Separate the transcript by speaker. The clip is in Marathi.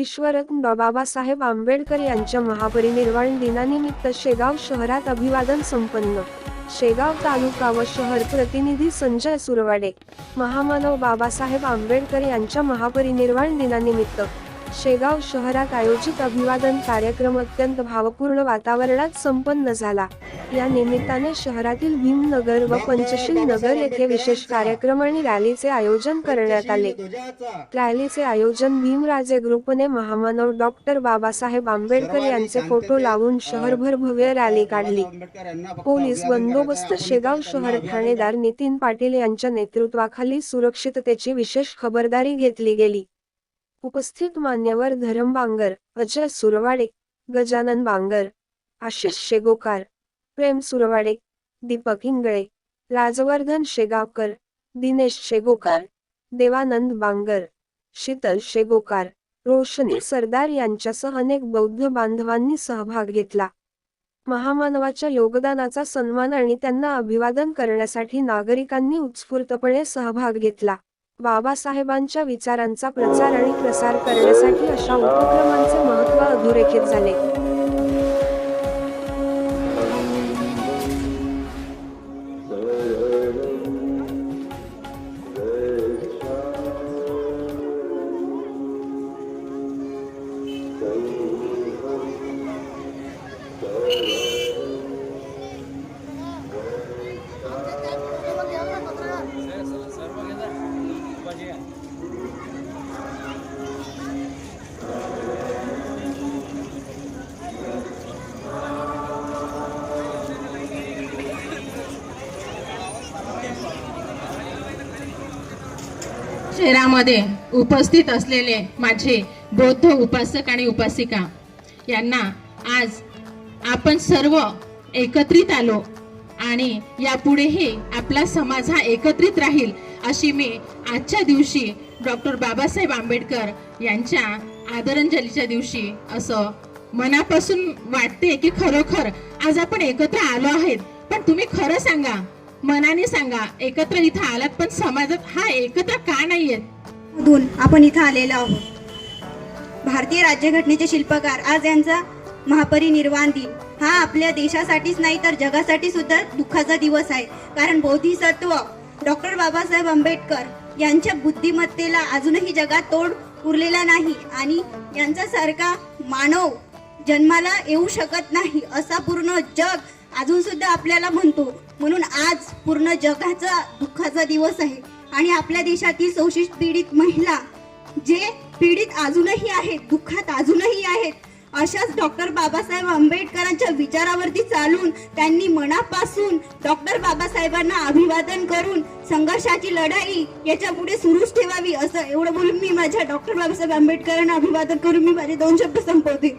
Speaker 1: लोकईश्वरत्न बाबासाहेब आंबेडकर यांच्या महापरिनिर्वाण दिनानिमित्त शेगाव शहरात अभिवादन संपन्न. शेगाव तालुका व शहर प्रतिनिधी संजय सुरवाडे महामानव बाबासाहेब आंबेडकर यांच्या महापरिनिर्वाण दिनानिमित्त. शेगाव शहरात आयोजित अभिवादन कार्यक्रम अत्यंत भावपूर्ण वातावरणात संपन्न झाला. या निमित्ताने शहरातील भीमनगर व पंचशील नगर येथे विशेष कार्यक्रम आणि रॅलीचे आयोजन करण्यात आले. रॅलीचे आयोजन भीमराजे ग्रुपने महामानव डॉक्टर बाबासाहेब आंबेडकर यांचे फोटो लावून शहरभर भव्य रॅली काढली. पोलीस बंदोबस्त शेगाव शहर ठाणेदार नितीन पाटील यांच्या नेतृत्वाखाली सुरक्षिततेची विशेष खबरदारी घेतली गेली. उपस्थित मान्यवर धरम बांगर अजय सुरवाडे गजानन बांगर आशिष शेगोकार प्रेम सुरवाडे दीपक इंगळे राजवर्धन शेगावकर दिनेश शेगोकार देवानंद बांगर शीतल शेगोकार रोशनी सरदार यांच्यासह अनेक बौद्ध बांधवांनी सहभाग घेतला. महामानवाच्या योगदानाचा सन्मान आणि त्यांना अभिवादन करण्यासाठी नागरिकांनी उत्स्फूर्तपणे सहभाग घेतला. बाबासाहेबांच्या विचारांचा प्रचार आणि प्रसार करण्यासाठी अशा उपक्रमांचे महत्त्व अधोरेखित झाले.
Speaker 2: शहरामध्ये उपस्थित असलेले माझे बौद्ध उपासक आणि उपासिका यांना आज आपण सर्व एकत्रित आलो आणि यापुढेही आपला समाज हा एकत्रित राहील अशी मी आजच्या दिवशी डॉक्टर बाबासाहेब आंबेडकर यांच्या आदरांजलीच्या दिवशी असं मनापासून वाटते की खरोखर आज आपण एकत्र आलो आहेत. पण तुम्ही खरं सांगा मनाने सांगा एकत्र इथं आलात पण समाजात हा एकत्र का नाहीयेत
Speaker 3: मधून आपण इथं आलेलो आहोत. भारतीय राज्यघटनेचे शिल्पकार आज यांचा महापरिनिर्वाण दिन. हा आपल्या देशासाठीच नाही तर जगासाठी सुद्धा दुःखाचा दिवस आहे. कारण बोधिसत्व डॉक्टर बाबासाहेब आंबेडकर यांच्या बुद्धिमत्तेला अजूनही जगात तोड उरलेला नाही आणि यांच्यासारखा मानव जन्माला येऊ शकत नाही असा पूर्ण जग अजून सुद्धा आपल्याला म्हणतो म्हणून आज पूर्ण जगाचा दुःखाचा दिवस आहे. आणि आपल्या देशातील शोषित पीडित महिला जे पीडित अजूनही आहेत दुःखात अजूनही आहेत अशाच डॉक्टर बाबासाहेब आंबेडकरांच्या विचारावरती चालून त्यांनी मनापासून डॉक्टर बाबासाहेबांना अभिवादन करून संघर्षाची लढाई याच्यापुढे सुरूच ठेवावी असं एवढं बोलून मी माझ्या डॉक्टर बाबासाहेब आंबेडकरांना अभिवादन करून मी माझे दोन शब्द संपवते.